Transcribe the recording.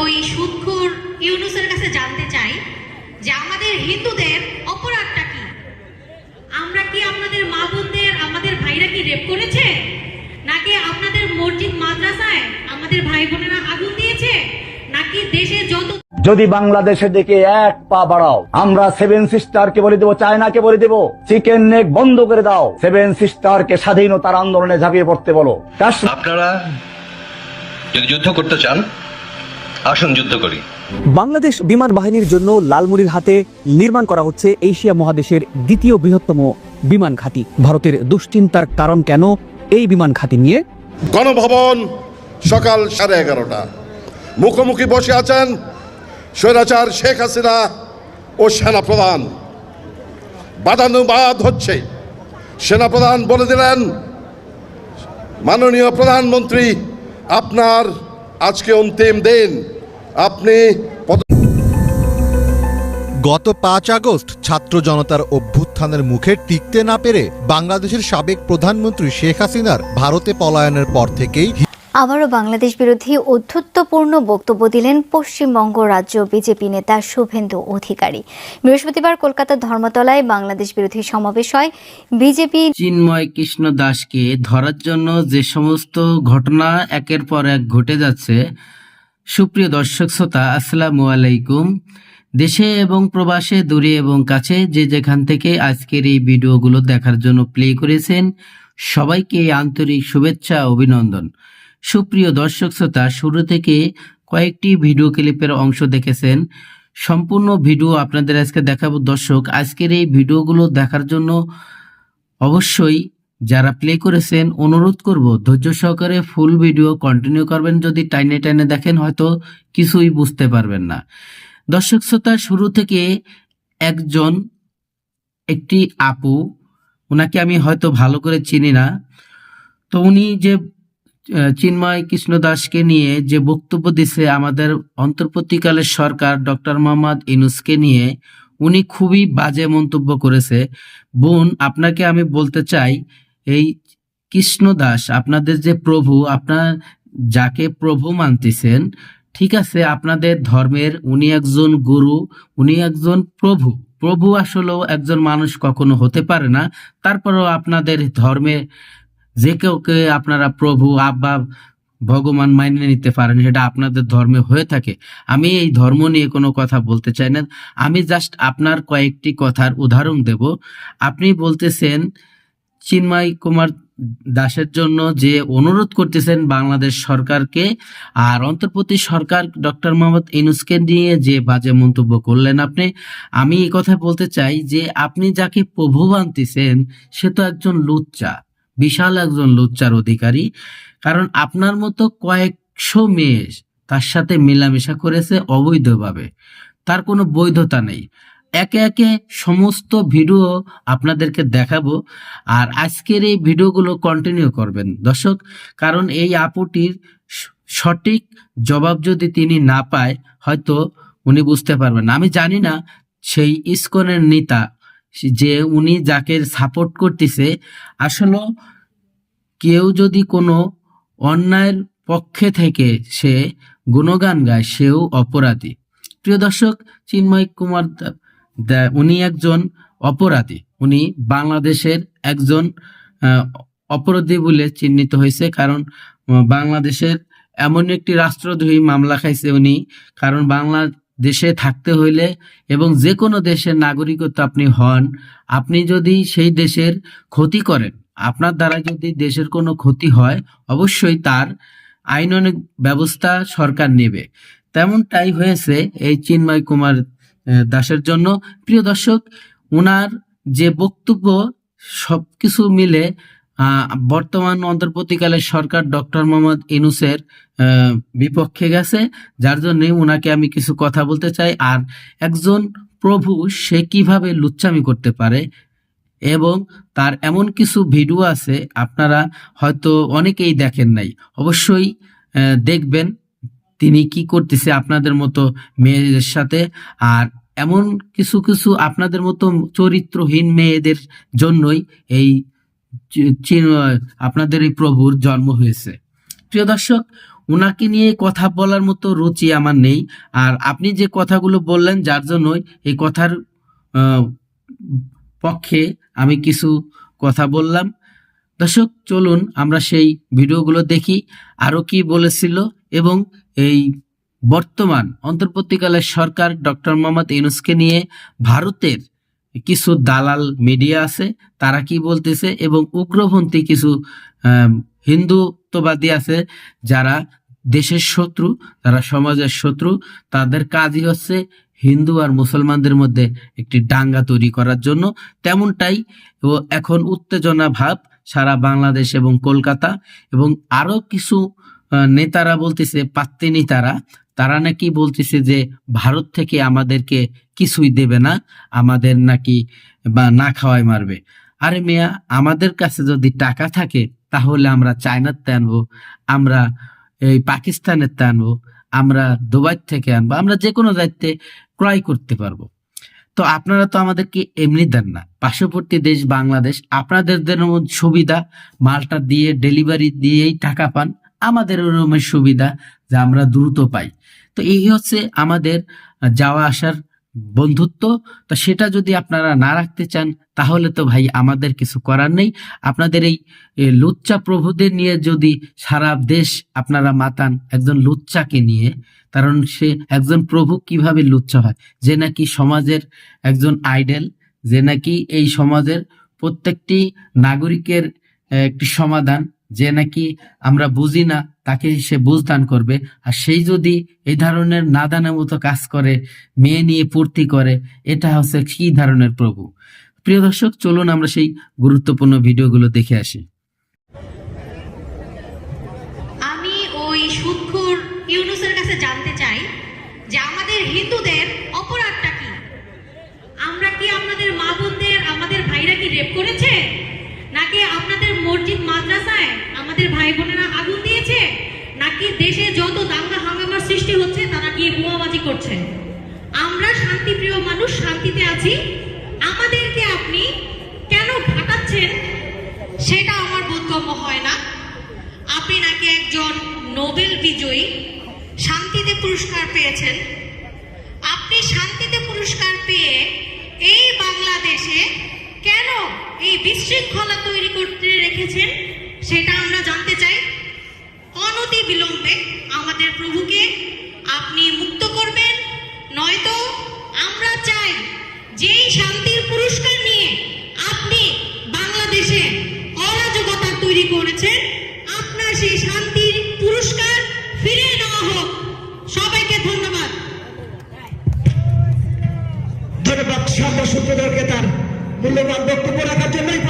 ওই সুদখোর ইউনুসের কাছে জানতে চাই যে আমাদের হিন্দুদের অপরাধটা কি? আমরা কি আপনাদের মা বোনদের আমাদের ভাইরা কি রেপ করেছে? নাকি আপনাদের মসজিদ মাদ্রাসায় আমাদের ভাই বোনেরা আগুন দিয়েছে? নাকি দেশে যত যদি বাংলাদেশের দিকে এক পা বাড়াও আমরা সেভেন সিস্টার কে বলে দেবো চায়নাকে বলে দেবো চিকেন নেক বন্ধ করে দাও। সেভেন সিস্টার কে স্বাধীনতার আন্দোলনে ঝাঁপিয়ে পড়তে বলো। আপনারা যদি যুদ্ধ করতে চান আসুন যুদ্ধ করি। বাংলাদেশ বিমান বাহিনীর জন্য লালমুড়ির হাতে নির্মাণ করা হচ্ছে এশিয়া মহাদেশের দ্বিতীয় বৃহত্তম বিমান ঘাঁটি। ভারতের দুশ্চিন্তার কারণ কেন এই বিমান ঘাঁটি নিয়ে? গণভবন সকাল সাড়ে এগারোটা। মুখোমুখি বসে আছেন স্বৈরাচার শেখ হাসিনা ও সেনাপ্রধান। বাদানুবাদ হচ্ছে। সেনাপ্রধান বলে দিলেন মাননীয় প্রধানমন্ত্রী আপনার আজকে অন্তিম দিন। আপনি গত পাঁচ আগস্ট ছাত্র জনতার অভ্যুত্থানের মুখে টিকতে না পেরে বাংলাদেশের সাবেক প্রধানমন্ত্রী শেখ হাসিনার ভারতে পলায়নের পর থেকেই আবারও বাংলাদেশ বিরোধী অধ্যত্বপূর্ণ বক্তব্য দিলেন পশ্চিমবঙ্গ রাজ্য বিজেপি নেতা শুভেন্দু অধিকারী। বৃহস্পতিবার কলকাতার ধর্মতলায় বাংলাদেশ বিরোধী সমাবেশ হয়। বিজেপি চিন্ময় কৃষ্ণ দাসকে ধরার জন্য যে সমস্ত ঘটনা একের পর এক ঘটে যাচ্ছে, সুপ্রিয় দর্শক শ্রোতা, আসসালামু আলাইকুম। দেশে এবং প্রবাসে, দূরে এবং কাছে যে যেখান থেকে আজকের এই ভিডিওগুলো দেখার জন্য প্লে করেছেন, সবাইকে আন্তরিক শুভেচ্ছা, অভিনন্দন। সুপ্রিয় দর্শক শ্রোতা, শুরু থেকে কয়েকটি ভিডিও ক্লিপের অংশ দেখেছেন। সম্পূর্ণ ভিডিও আপনাদের আজকে দেখাবো। দর্শক, আজকের এই ভিডিওগুলো দেখার জন্য অবশ্যই যারা প্লে করেছেন, অনুরোধ করব, ধৈর্য সহকারে ফুল ভিডিও কন্টিনিউ করবেন। যদি টাইনে টাইনে দেখেন, হয়তো কিছুই বুঝতে পারবেন না। দর্শক শ্রোতা, শুরু থেকে একজন, একটি আপু ওনাকে আমি হয়তো ভালো করে চিনি না। তো উনি যে চিন্ময় কৃষ্ণ দাসকে নিয়ে যে বক্তব্য দিছে আমাদের অন্তর্বর্তীকালের সরকার ডক্টর মোহাম্মদ ইনুসকে নিয়ে, উনি খুবই বাজে মন্তব্য করেছে। বোন, আপনাকে আমি বলতে চাই, এই কৃষ্ণ দাস, আপনাদের যে প্রভু, আপনার যাকে প্রভু মানতেছেন, ঠিক আছে, আপনাদের ধর্মের উনি একজন গুরু, উনি একজন প্রভু। প্রভু আসলেও একজন মানুষ কখনো হতে পারে না। তারপরেও আপনাদের ধর্মে যে কেউকে আপনারা প্রভু, আব্বা, ভগবান মাইনে নিতে পারেন, সেটা আপনাদের ধর্মে হয়ে থাকে। আমি এই ধর্ম নিয়ে কোনো কথা বলতে চাই না। আমি জাস্ট আপনার কয়েকটি কথার উদাহরণ দেব। আপনি বলতেছেন, চিন্ময় কুমার দাসের জন্য যে অনুরোধ করতেছেন বাংলাদেশ সরকারকে, আর অন্তর্বর্তী সরকার ডক্টর মোহাম্মদ ইনুসকে নিয়ে যে বাজে মন্তব্য করলেন আপনি, আমি এই কথা বলতে চাই যে আপনি যাকে প্রভু মানতেছেন সে তো একজন লুচ্চা। বিশাল একজন লুচ্চার অধিকারী, কারণ আপনার মতো কয়েকশো মেয়ে তার সাথে মেলামেশা করেছে অবৈধভাবে। তার কোনো বৈধতা নেই। একে একে সমস্ত ভিডিও আপনাদেরকে দেখাবো আর আজকের এই ভিডিওগুলো কন্টিনিউ করবেন। দর্শক, কারণ এই আপুটির সঠিক জবাব যদি তিনি না পায়, হয়তো উনি বুঝতে পারবেন আমি জানি না সেই ইস্কনের নেতা যে উনি যাকে সাপোর্ট করতেছে, আসলে কেউ যদি কোনো অন্যায়ের পক্ষে থেকে সে গুণগান গায়, সেও অপরাধী। প্রিয় দর্শক, চিন্ময় কুমার উনি একজন অপরাধী। উনি বাংলাদেশের একজন অপরাধী বলে চিহ্নিত হয়েছে, কারণ বাংলাদেশের এমন একটি রাষ্ট্রদ্রোহী মামলা খাইছে উনি, কারণ বাংলাদেশে থাকতে হইলে এবং যে কোনো দেশের নাগরিকত্ব আপনি হন আপনি যদি সেই দেশের ক্ষতি করেন আপনার দ্বারা যদি দেশের কোনো ক্ষতি হয় অবশ্যই তার আইনানুগ ব্যবস্থা সরকার নেবে। তেমনটাই হয়েছে এই চিন্ময় কুমার দাসের জন্য। প্রিয় দর্শক ওনার যে বক্তব্য সবকিছু মিলে আহ, বর্তমান অন্তর্বর্তীকালে সরকার ডক্টর মোহাম্মদ ইনুসের বিপক্ষে গেছে, যার জন্য ওনাকে আমি কিছু কথা বলতে চাই। আর একজন প্রভু সে কীভাবে লুচ্চামি করতে পারে এবং তার এমন কিছু ভিডিও আছে, আপনারা হয়তো অনেকেই দেখেন নাই। অবশ্যই দেখবেন তিনি কি করতেছে আপনাদের মতো মেয়েদের সাথে। আর এমন কিছু কিছু আপনাদের মতো চরিত্রহীন মেয়েদের জন্যই এই আপনাদের এই প্রভুর জন্ম হয়েছে। প্রিয় দর্শক ওনাকে নিয়ে কথা বলার মতো রুচি আমার নেই, আর আপনি যে কথাগুলো বললেন, যার জন্যই এই কথার পক্ষে আমি কিছু কথা বললাম। দর্শক, চলুন আমরা সেই ভিডিওগুলো দেখি, আরও কি বলেছিল এবং এই বর্তমান অন্তর্বর্তীকালের সরকার ডক্টর মোহাম্মদ ইউনুসকে নিয়ে ভারতের কিছু দালাল মিডিয়া আছে, তারা কি বলতেছে এবং উগ্রপন্থী কিছু হিন্দুত্ববাদী আছে যারা দেশের শত্রু, তারা সমাজের শত্রু, তাদের কাজই হচ্ছে হিন্দু আর মুসলমানদের মধ্যে একটি ডাঙ্গা তৈরি করার জন্য। তেমনটাই ও এখন উত্তেজনা ভাব সারা বাংলাদেশ এবং কলকাতা এবং আরও কিছু নেতারা বলতেছে পাত্তি নেতারা তারা নাকি বলতেছে যে ভারত থেকে আমাদেরকে কিছুই দেবে না, আমাদের নাকি বা না খাওয়াই মারবে। আরে মিয়া, আমাদের কাছে যদি টাকা থাকে, তাহলে আমরা চায়নার তে আনব, আমরা এই পাকিস্তানের তে আনব, আমরা দুবাই থেকে আনব, আমরা যে কোনো দায়িত্বে ক্রয় করতে পারব। তো আপনারা তো আমাদেরকে এমনি দেন না। পার্শ্ববর্তী দেশ বাংলাদেশ, আপনাদের সুবিধা, মালটা দিয়ে ডেলিভারি দিয়েই টাকা পান আমাদের ওরকমের সুবিধা। যা আমরা দ্রুত পাই। তো এই হচ্ছে আমাদের যাওয়া আসার বন্ধুত্ব। তো সেটা যদি আপনারা না রাখতে চান, তাহলে তো ভাই আমাদের কিছু করার নেই। আপনাদের এই লুচ্চা প্রভুদের নিয়ে যদি সারা দেশ আপনারা মাতান একজন লুচ্চাকে নিয়ে, কারণ সে একজন প্রভু কীভাবে লুচ্চা হয়? যে নাকি সমাজের একজন আইডেল, যে নাকি এই সমাজের প্রত্যেকটি নাগরিকের একটি সমাধান যে নাকি আমরা বুঝি না, তাকে সে বুঝদান করবে। আর সেই যদি এই ধরনের নাদানের মতো কাজ করে, মেয়ে নিয়ে পূর্তি করে, এটা হচ্ছে কি ধরনের প্রভু? প্রিয় দর্শক, চলুন আমরা সেই গুরুত্বপূর্ণ ভিডিওগুলো দেখে আসি। আমি ওই সুদখোর ইউনুসের কাছে জানতে চাই যে আমাদের হিন্দুদের অপরাধটা কি? আমরা কি আপনাদের মা বোনদের, আমাদের ভাইরা কি রেপ করেছে? মসজিদ মাদ্রাসায় আমাদের ভাই বোনেরা আগুন দিয়েছে? নাকি দেশে যত দাঙ্গা হাঙ্গামার সৃষ্টি হচ্ছে, তারা গিয়ে বোমাবাজি করছে? আমরা শান্তিপ্রিয় মানুষ, শান্তিতে আছি। আমাদেরকে আপনি কেন ঘাটাচ্ছেন সেটা আমার বোধগম্য হয় না। আপনি নাকি একজন নোবেল বিজয়ী, শান্তিতে পুরস্কার পেয়েছেন। আপনি শান্তিতে পুরস্কার পেয়ে এই বাংলাদেশে কেন বিশৃঙ্খলা তৈরি করতে রেখেছেন, সেটা আমরা জানতে চাই। অনতি বিলম্বে আমাদের প্রভুকে আপনি মুক্ত করবেন, নয়তো আমরা চাই যেই শান্তির পুরস্কার নিয়ে আপনি বাংলাদেশে অরাজকতা তৈরি করেছেন, আপনার সেই শান্তির পুরস্কার ফিরিয়ে নেওয়া হোক। সবাইকে ধন্যবাদ। ধন্যবাদ সাম্য সূত্রধরকে তার মূল্যবান বক্তব্য রাখার জন্যই